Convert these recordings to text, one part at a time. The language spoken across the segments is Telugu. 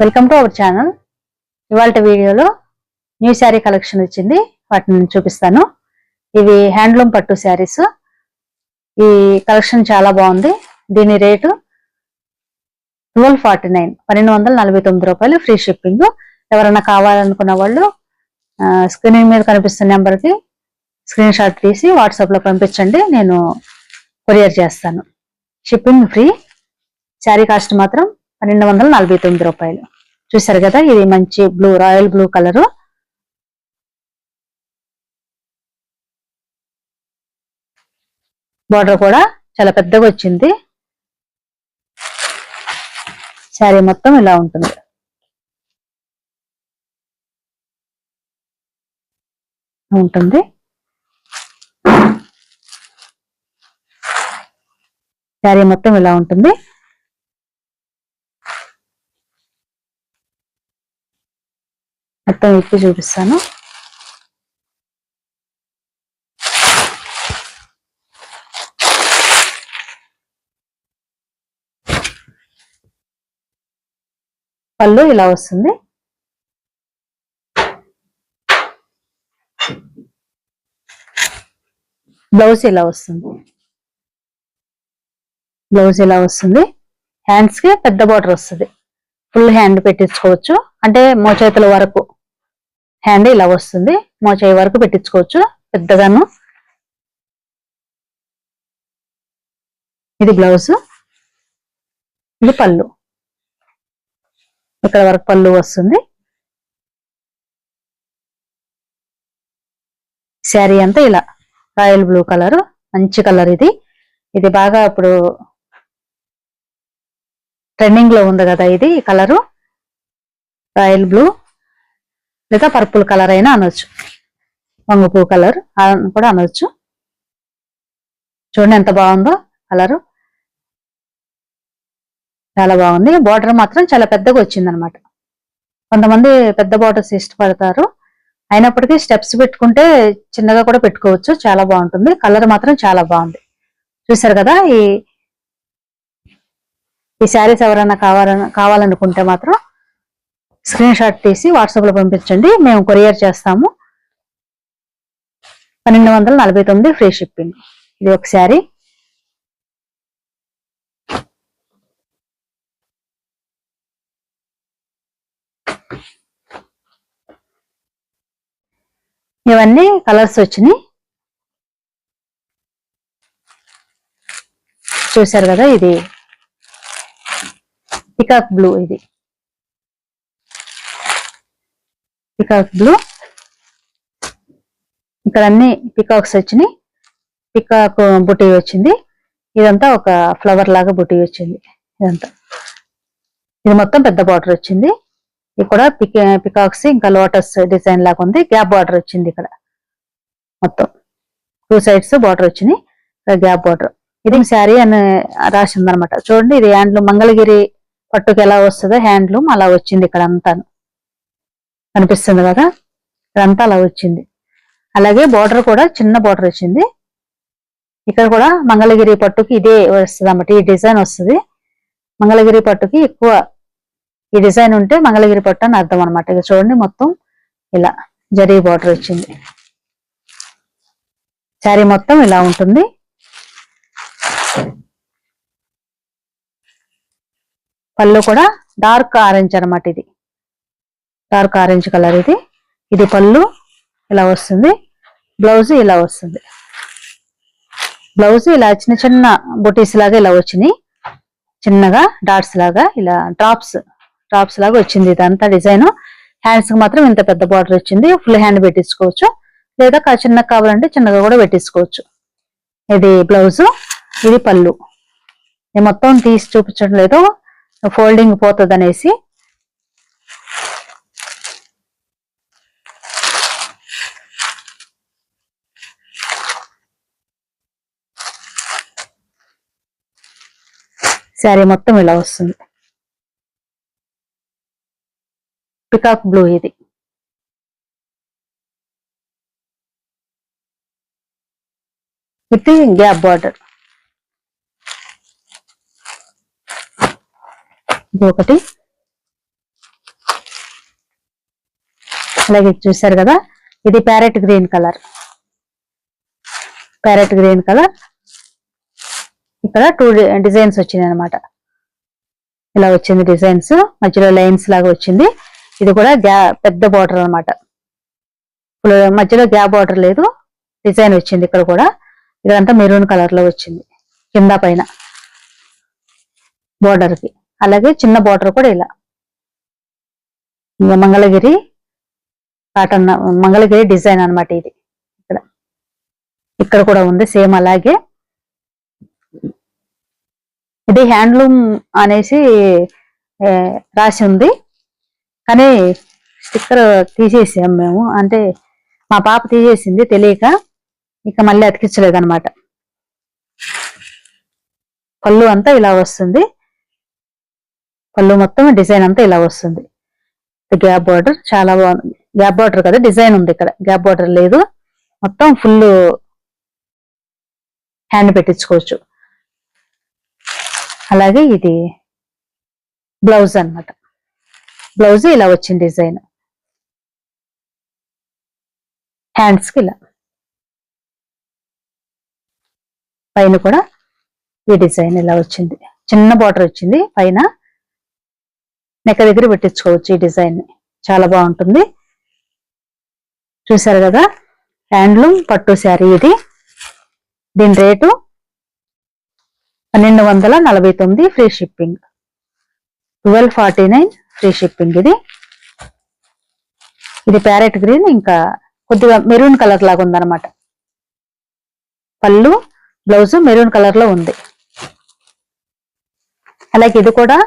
వెల్కమ్ టు అవర్ ఛానల్ ఇవాళ వీడియోలో న్యూ శారీ కలెక్షన్ వచ్చింది. వాటిని చూపిస్తాను. ఇవి హ్యాండ్లూమ్ పట్టు శారీస్ ఈ కలెక్షన్ చాలా బాగుంది. దీని రేటు ట్వెల్వ్ ఫార్టీ నైన్ పన్నెండు వందల నలభై తొమ్మిది రూపాయలు ఫ్రీ షిప్పింగ్ ఎవరైనా కావాలనుకున్న వాళ్ళు స్క్రీన్ మీద కనిపిస్తున్న నెంబర్కి స్క్రీన్ షాట్ తీసి వాట్సాప్లో పంపించండి. నేను కొరియర్ చేస్తాను. షిప్పింగ్ ఫ్రీ శారీ కాస్ట్ మాత్రం పన్నెండు వందల నలభై తొమ్మిది రూపాయలు. చూసారు కదా ఇది మంచి blue royal blue colour border కూడా చాలా పెద్దగా వచ్చింది. శారీ మొత్తం ఇలా ఉంటుంది. ఉంటుంది. శారీ మొత్తం ఇలా ఉంటుంది. మొత్తం ఇప్పి చూపిస్తాను. పళ్ళు ఇలా వస్తుంది. బ్లౌజ్ ఇలా వస్తుంది. బ్లౌజ్ ఇలా వస్తుంది. హ్యాండ్స్కి పెద్ద బార్డర్ వస్తుంది. ఫుల్ హ్యాండ్ పెట్టించుకోవచ్చు. అంటే మోచేతుల వరకు హ్యాండ్ ఇలా వస్తుంది. మోచేయి వరకు పెట్టించుకోవచ్చు. పెద్దగాను ఇది బ్లౌజ్ ఇది పళ్ళు. ఇక్కడ వరకు పళ్ళు వస్తుంది. శారీ అంతా ఇలా రాయల్ బ్లూ కలర్. మంచి కలర్ ఇది. ఇది బాగా ఇప్పుడు ట్రెండింగ్లో ఉంది కదా ఇది కలరు. Royal blue. లేదా పర్పుల్ కలర్ అయినా అనొచ్చు. వంగపూ కలర్ కూడా అనొచ్చు. చూడండి ఎంత బాగుందో కలరు. చాలా బాగుంది. బార్డర్ మాత్రం చాలా పెద్దగా వచ్చింది అనమాట కొంతమంది పెద్ద బార్డర్స్ ఇష్టపడతారు. అయినప్పటికీ స్టెప్స్ పెట్టుకుంటే చిన్నగా కూడా పెట్టుకోవచ్చు. చాలా బాగుంటుంది. కలర్ మాత్రం చాలా బాగుంది. చూసారు కదా ఈ ఈ శారీస్ ఎవరైనా కావాలని కావాలనుకుంటే మాత్రం స్క్రీన్ షాట్ తీసి వాట్సాప్లో పంపించండి. మేము కొరియర్ చేస్తాము. పన్నెండు వందల నలభై తొమ్మిది ఫ్రీ షిప్పింగ్. ఇది ఒక శారీ. ఇవన్నీ కలర్స్ వచ్చినాయి. చూసారు కదా ఇది? పికాక్ బ్లూ ఇది. పికాక్ బ్లూ ఇక్కడ అన్ని పికాక్స్ వచ్చినాయి. పికాక్ బుటీ వచ్చింది. ఇదంతా ఒక ఫ్లవర్ లాగా బుటీ వచ్చింది. ఇదంతా. ఇది మొత్తం పెద్ద బార్డర్ వచ్చింది. ఇక్కడ పిక్ పికాక్స్ ఇంకా లోటస్ డిజైన్ లాగా ఉంది. గ్యాప్ బార్డర్ వచ్చింది ఇక్కడ. మొత్తం. టూ సైడ్స్ బార్డర్ వచ్చినాయి. Gap border. ఇది శారీ అని రాసింది అనమాట చూడండి ఇది హ్యాండ్లూమ్. మంగళగిరి పట్టుకు ఎలా వస్తుందో హ్యాండ్లూమ్ అలా వచ్చింది ఇక్కడ అంతాను. కనిపిస్తుంది కదా? ఇదంతా అలా వచ్చింది. అలాగే బార్డర్ కూడా చిన్న బార్డర్ వచ్చింది. ఇక్కడ కూడా మంగళగిరి పట్టుకి ఇదే వస్తుంది అన్నమాట. ఈ డిజైన్ వస్తుంది. మంగళగిరి పట్టుకి ఎక్కువ ఈ డిజైన్ ఉంటే మంగళగిరి పట్టు అని అర్థం అనమాట ఇక చూడండి మొత్తం ఇలా జరీ బార్డర్ వచ్చింది. శారీ మొత్తం ఇలా ఉంటుంది. పళ్ళు కూడా డార్క్ ఆరెంజ్ అనమాట ఇది. డార్క్ ఆరెంజ్ కలర్ ఇది. ఇది పళ్ళు. ఇలా వస్తుంది. బ్లౌజ్ ఇలా వస్తుంది. బ్లౌజ్ ఇలా చిన్న చిన్న బొటీస్ లాగా ఇలా వచ్చినాయి. చిన్నగా డాట్స్ లాగా ఇలా డ్రాప్స్ డ్రాప్స్ లాగా వచ్చింది ఇదంతా డిజైన్. హ్యాండ్స్కి మాత్రం ఇంత పెద్ద బార్డర్ వచ్చింది. ఫుల్ హ్యాండ్ పెట్టించుకోవచ్చు. లేదా చిన్నగా కావాలంటే చిన్నగా కూడా పెట్టించుకోవచ్చు. ఇది బ్లౌజ్ ఇది పళ్ళు. నేను మొత్తం తీసి చూపించడం లేదు ఫోల్డింగ్ పోతుంది అనేసి శారీ మొత్తం ఇలా వస్తుంది. పికాక్ బ్లూ ఇది. విత్ గ్యాప్ బార్డర్ ఇది ఒకటి అలాగే చూసారు కదా? ఇది parrot green colour parrot green colour ఇక్కడ టూ డిజైన్స్ వచ్చినాయి అనమాట ఇలా వచ్చింది డిజైన్స్ మధ్యలో లైన్స్ లాగా వచ్చింది. ఇది కూడా గ్యా పెద్ద బార్డర్ అనమాట ఇప్పుడు మధ్యలో గ్యాప్ బార్డర్ లేదు డిజైన్ వచ్చింది ఇక్కడ కూడా. ఇదంతా మెరూన్ కలర్లో వచ్చింది కింద పైన. బార్డర్కి. అలాగే చిన్న బార్డర్ కూడా ఇలా. మంగళగిరి కాటన్ మంగళగిరి డిజైన్ అన్నమాట ఇది. ఇక్కడ. ఇక్కడ కూడా ఉంది సేమ్ అలాగే. ఇది హ్యాండ్లూమ్ అనేసి రాసి ఉంది. కానీ స్టిక్కర్ తీసేసాం మేము. అంటే మా పాప తీసేసింది తెలియక ఇక మళ్ళీ అతికించలేదు అనమాట పళ్ళు అంతా ఇలా వస్తుంది. పళ్ళు మొత్తం డిజైన్ అంతా ఇలా వస్తుంది. Gap border. చాలా బాగుంది. గ్యాప్ బార్డర్ కదా డిజైన్ ఉంది ఇక్కడ. గ్యాప్ బార్డర్ లేదు. మొత్తం ఫుల్ హ్యాండ్ పెట్టించుకోవచ్చు. అలాగే ఇది బ్లౌజ్ అన్నమాట. బ్లౌజ్ ఇలా వచ్చింది డిజైన్. హ్యాండ్స్కి ఇలా. పైన కూడా ఈ డిజైన్ ఇలా వచ్చింది. చిన్న బార్డర్ వచ్చింది. పైన నెక్క దగ్గర పెట్టించుకోవచ్చు ఈ డిజైన్ని చాలా బాగుంటుంది. చూసారు కదా? హ్యాండ్లూమ్ పట్టు శారీ ఇది. దీని రేటు పన్నెండు వందల నలభై తొమ్మిది free shipping twelve forty nine free shipping ఇది. ఇది ప్యారెట్ గ్రీన్ ఇంకా కొద్దిగా మెరూన్ కలర్ లాగా ఉందన్నమాట. పళ్ళు బ్లౌజ్ మెరూన్ కలర్లో ఉంది. అలాగే ఇది కూడా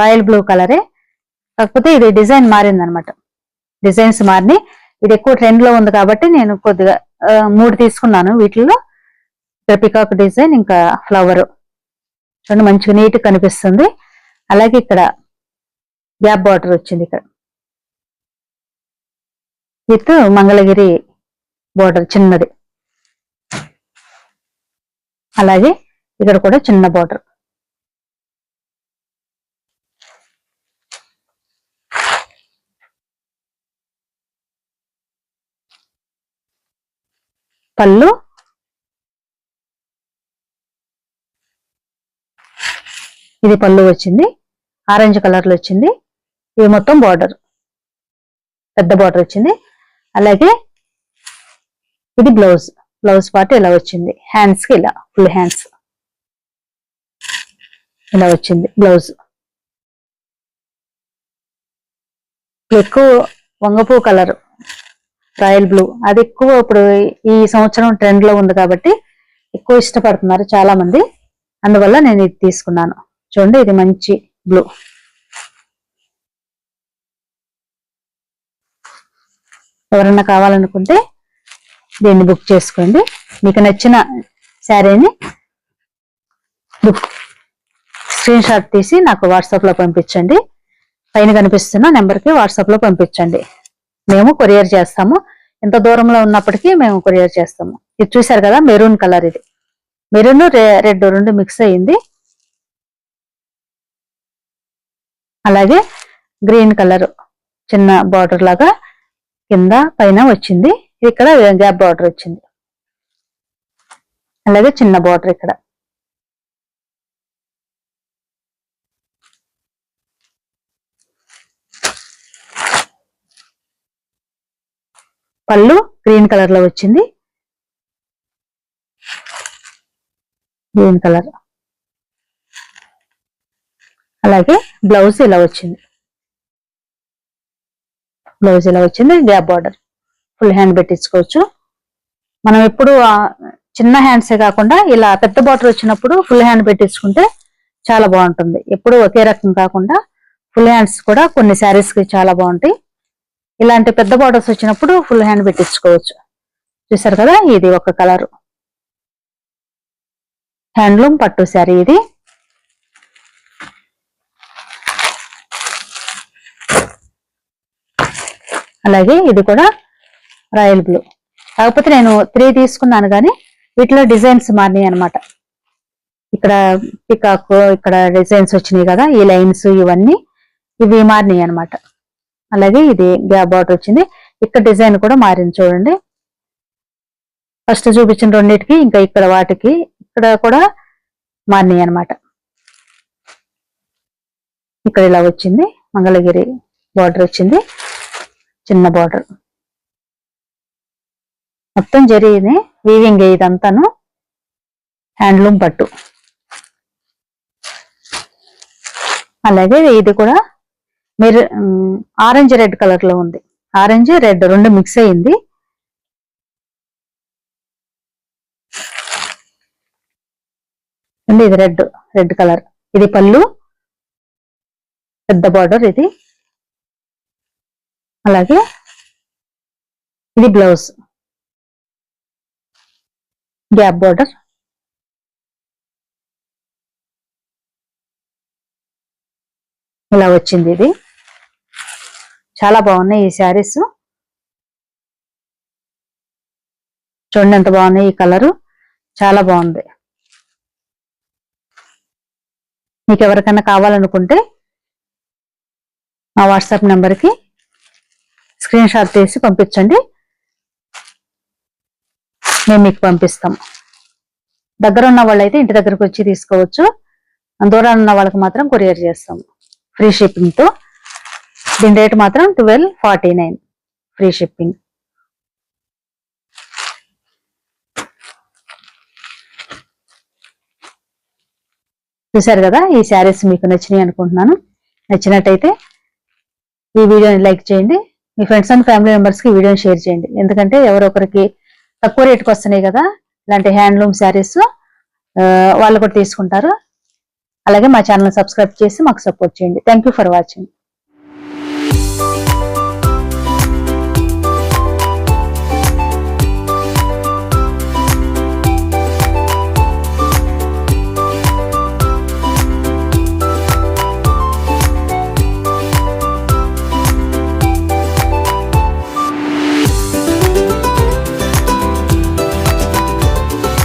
రాయల్ బ్లూ కలరే కాకపోతే ఇది డిజైన్ మారింది అనమాట డిజైన్స్ మారినాయి. ఇది ఎక్కువ ట్రెండ్లో ఉంది కాబట్టి నేను కొద్దిగా మూడు తీసుకున్నాను వీటిల్లో. ఇక్కడ పికాక్ డిజైన్ ఇంకా ఫ్లవర్ చూడండి మంచిగా నీట్ కనిపిస్తుంది. అలాగే ఇక్కడ గ్యాప్ బార్డర్ వచ్చింది ఇక్కడ. విత్ మంగళగిరి బార్డర్ చిన్నది. అలాగే ఇక్కడ కూడా చిన్న బార్డర్ పళ్ళు ఇది పళ్ళు వచ్చింది ఆరెంజ్ కలర్లో వచ్చింది. ఇది మొత్తం బార్డర్ పెద్ద బార్డర్ వచ్చింది. అలాగే ఇది బ్లౌజ్ బ్లౌజ్ పార్ట్ ఇలా వచ్చింది. హ్యాండ్స్కి ఇలా ఫుల్ హ్యాండ్స్ ఇలా వచ్చింది బ్లౌజ్ ఎక్కువ వంగపూ కలర్ రాయల్ బ్లూ అది ఎక్కువ ఇప్పుడు ఈ సంవత్సరం ట్రెండ్లో ఉంది కాబట్టి ఎక్కువ ఇష్టపడుతున్నారు చాలా మంది అందువల్ల నేను ఇది తీసుకున్నాను. చూడండి ఇది మంచి బ్లూ ఎవరన్నా కావాలనుకుంటే దీన్ని బుక్ చేసుకోండి. మీకు నచ్చిన శారీని బుక్ స్క్రీన్ షాట్ తీసి నాకు వాట్సాప్లో పంపించండి. పైన కనిపిస్తున్న నెంబర్కి వాట్సాప్లో పంపించండి. మేము కొరియర్ చేస్తాము. ఎంత దూరంలో ఉన్నప్పటికీ మేము కొరియర్ చేస్తాము. ఇది చూసారు కదా మెరూన్ కలర్ ఇది. మెరూన్ రెడ్ రెండు మిక్స్ అయ్యింది. అలాగే గ్రీన్ కలర్ చిన్న బార్డర్ లాగా కింద పైన వచ్చింది. ఇక్కడ గ్యాప్ బార్డర్ వచ్చింది. అలాగే చిన్న బార్డర్ ఇక్కడ. పళ్ళు గ్రీన్ కలర్లో వచ్చింది. గ్రీన్ కలర్ అలాగే బ్లౌజ్ ఇలా వచ్చింది? బ్లౌజ్ ఇలా వచ్చింది? Gap border. ఫుల్ హ్యాండ్ పెట్టించుకోవచ్చు. మనం ఎప్పుడు చిన్న హ్యాండ్సే కాకుండా ఇలా పెద్ద బార్డర్ వచ్చినప్పుడు ఫుల్ హ్యాండ్ పెట్టించుకుంటే చాలా బాగుంటుంది. ఎప్పుడు ఒకే రకం కాకుండా ఫుల్ హ్యాండ్స్ కూడా కొన్ని శారీస్కి చాలా బాగుంటాయి. ఇలాంటి పెద్ద బార్డర్స్ వచ్చినప్పుడు ఫుల్ హ్యాండ్ పెట్టించుకోవచ్చు. చూసారు కదా ఇది ఒక కలర్. హ్యాండ్లూమ్ పట్టు శారీ ఇది. అలాగే ఇది కూడా రాయల్ బ్లూ. కాకపోతే నేను త్రీ తీసుకున్నాను కానీ వీటిలో డిజైన్స్ మారినాయి అనమాట ఇక్కడ పికాక్ ఇక్కడ డిజైన్స్ వచ్చినాయి కదా ఈ లైన్స్ ఇవన్నీ ఇవి మారినాయి అనమాట అలాగే ఇది గ్యాప్ బార్డర్ వచ్చింది. ఇక్కడ డిజైన్ కూడా మారింది చూడండి. ఫస్ట్ చూపించిన రెండింటికి ఇంకా ఇక్కడ వాటికి ఇక్కడ కూడా మారినాయి అనమాట ఇక్కడ ఇలా వచ్చింది. మంగళగిరి బార్డర్ వచ్చింది. చిన్న బార్డర్ మొత్తం జరిగింది వీవింగ్ ఇదంతాను. హ్యాండ్లూమ్ పట్టు. అలాగే ఇది కూడా మీరు ఆరెంజ్ రెడ్ కలర్లో ఉంది. ఆరెంజ్ రెడ్ రెండు మిక్స్ అయింది. ఇది రెడ్ రెడ్ కలర్ ఇది పళ్ళు. పెద్ద బార్డర్ ఇది. అలాగే ఇది బ్లౌజ్. Gap border. ఇలా వచ్చింది ఇది. చాలా బాగున్నాయి ఈ శారీస్. చూడండి ఎంత బాగున్నాయి ఈ కలరు. చాలా బాగుంది. మీకు ఎవరికైనా కావాలనుకుంటే మా వాట్సాప్ నెంబర్కి స్క్రీన్ షాట్ తీసి పంపించండి. మేము మీకు పంపిస్తాం దగ్గర ఉన్న వాళ్ళైతే ఇంటి దగ్గరకు వచ్చి తీసుకోవచ్చు. దూరం ఉన్న వాళ్ళకి మాత్రం కొరియర్ చేస్తాం ఫ్రీ షిప్పింగ్తో దీని రేట్ మాత్రం twelve forty nine free shipping చూసారు కదా ఈ శారీస్ మీకు నచ్చినాయి అనుకుంటున్నాను. నచ్చినట్టయితే ఈ వీడియోని లైక్ చేయండి. మీ ఫ్రెండ్స్ అండ్ ఫ్యామిలీ మెంబర్స్కి వీడియోని షేర్ చేయండి. ఎందుకంటే ఎవరొకరికి తక్కువ రేటుకి వస్తున్నాయి కదా ఇలాంటి హ్యాండ్లూమ్ శారీస్ వాళ్ళు కూడా తీసుకుంటారు. అలాగే మా ఛానల్ సబ్స్క్రైబ్ చేసి మాకు సపోర్ట్ చేయండి. Thank for watching